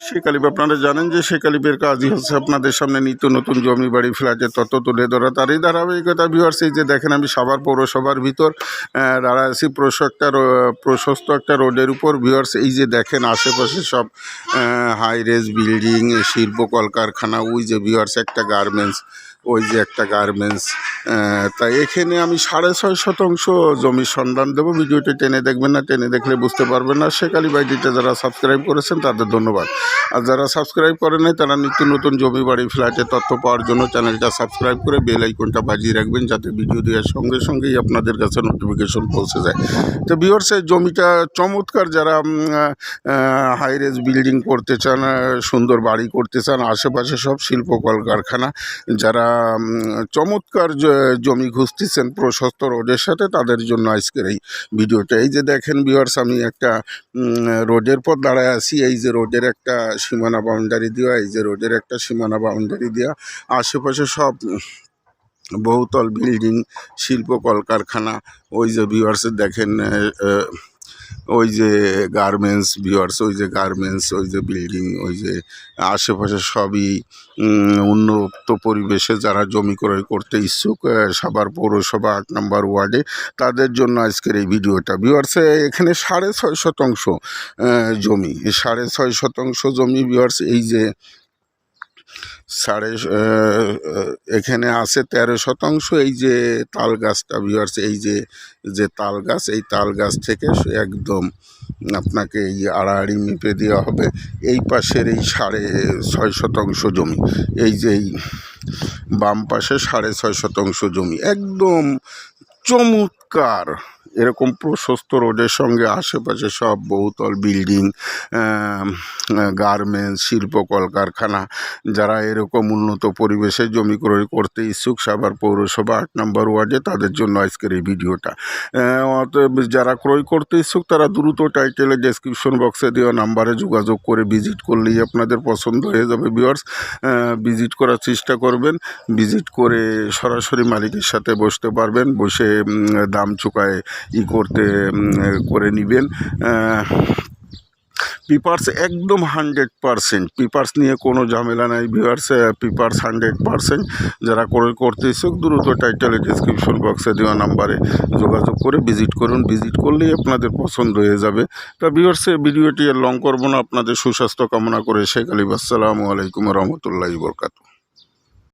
শেখ আলিপ আপনারা জানেন যে শেখ কাজই হচ্ছে আপনাদের সামনে নিত্য নতুন জমি বাড়ি ফ্ল্যাটের তত্ত্ব তুলে ধরা। তারই ধারাবাহিকতা ভিউয়ার্স এই যে দেখেন আমি সাভার পৌরসভার ভিতর প্রশস্ত একটা প্রশস্ত একটা রোডের উপর ভিউয়ার্স এই যে দেখেন আশেপাশে সব হাই রেজ বিল্ডিং শিল্প কলকারখানা, ওই যে ভিউয়ার্স একটা গার্মেন্টস ওই যে একটা গার্মেন্টস তাই এখানে আমি সাড়ে ছয় শতাংশ জমির সন্ধান দেবো। ভিডিওটি টেনে দেখবেন না, টেনে দেখলে বুঝতে পারবেন না। শেখ আলী যারা সাবস্ক্রাইব করেছেন, তাদের ধন্যবাদ। আর যারা সাবস্ক্রাইব করে নাই, তারা নিত্য নতুন জমি বাড়ি ফ্ল্যাটের তথ্য পাওয়ার জন্য চ্যানেলটা সাবস্ক্রাইব করে বেল আইকনটা বাজিয়ে রাখবেন, যাতে ভিডিও দেওয়ার সঙ্গে সঙ্গেই আপনাদের কাছে নোটিফিকেশন পৌঁছে যায়। তো বিহর্সের জমিটা চমৎকার যারা হাই রেজ বিল্ডিং করতে চান সুন্দর বাড়ি করতে চান, আশেপাশে সব শিল্প কলকারখানা, যারা চমৎকার জমি খুঁজতেছেন প্রশস্ত রোডের সাথে, তাদের জন্য আজকের এই ভিডিওটা এই যে দেখেন বিহার্স আমি একটা রোডের পর দাঁড়ায় আছি, এই যে রোডের একটা সীমানা বাউন্ডারি দেওয়া, এই যে রোডের একটা সীমানা বাউন্ডারি দেওয়া, আশেপাশে সব বহুতল বিল্ডিং শিল্প কলকারখানা, ওই যে ভিউয়ার্সে দেখেন ওই যে গার্মেন্টস, ভিউয়ার্স, ওই যে গার্মেন্টস, ওই যে বিল্ডিং, ওই যে আশেপাশে সবই উন্নত পরিবেশে যারা জমি ক্রয় করতে ইচ্ছুক সাভার পৌরসভা আট নম্বর ওয়ার্ডে, তাদের জন্য আজকের এই ভিডিওটা। ভিউয়ার্সে এখানে সাড়ে ছয় শতাংশ জমি। সাড়ে ছয় শতাংশ জমি, ভিউয়ার্স, এই যে সাড়ে এখানে আছে তেরো শতাংশ। এই যে তাল গাছটা ভিউয়ার্স এই যে যে তাল গাছ, এই তাল গাছ থেকে একদম আপনাকে এই আড়াআড়ি মেপে দেওয়া হবে। এই পাশের এই সাড়ে ছয় শতাংশ জমি, এই যে বাম পাশে সাড়ে ছয় শতাংশ জমি, একদম চমৎকার এরকম প্রশস্ত রোডের সঙ্গে আশেপাশে সব বহুতল বিল্ডিং গার্মেন্টস, শিল্প কলকারখানা, যারা এরকম উন্নত পরিবেশে জমি ক্রয় করতে ইচ্ছুক, সাভার পৌরসভা আট নম্বর ওয়ার্ডে, তাদের জন্য আজকের এই ভিডিওটা। অতএব যারা ক্রয় করতে ইচ্ছুক, তারা দ্রুত টাইটেলে ডেসক্রিপশন বক্সে দেওয়া নাম্বারে যোগাযোগ করে ভিজিট করলেই আপনাদের পছন্দ হয়ে যাবে ভিউয়ার্স ভিজিট করার চেষ্টা করবেন। ভিজিট করে সরাসরি মালিকের সাথে বসতে পারবেন। বসে দাম চোকায় ই করতে করে নেবেন। পিপার্স একদম হান্ড্রেড পারসেন্ট। পিপার্স নিয়ে কোনো ঝামেলা নাই ভিউয়ার্স পিপার্স হান্ড্রেড পারসেন্ট। যারা করে করতে ইচ্ছুক দ্রুত টাইটেলে ডিসক্রিপশন বক্সে দেওয়া নাম্বারে যোগাযোগ করে ভিজিট করুন। ভিজিট করলেই আপনাদের পছন্দ হয়ে যাবে। তা ভিউয়ার্সে ভিডিওটি আর লং করব না। আপনাদের সুস্বাস্থ্য কামনা করে শেখ আলিব আসসালামু আলাইকুম রহমতুল্লাহি বরকাতু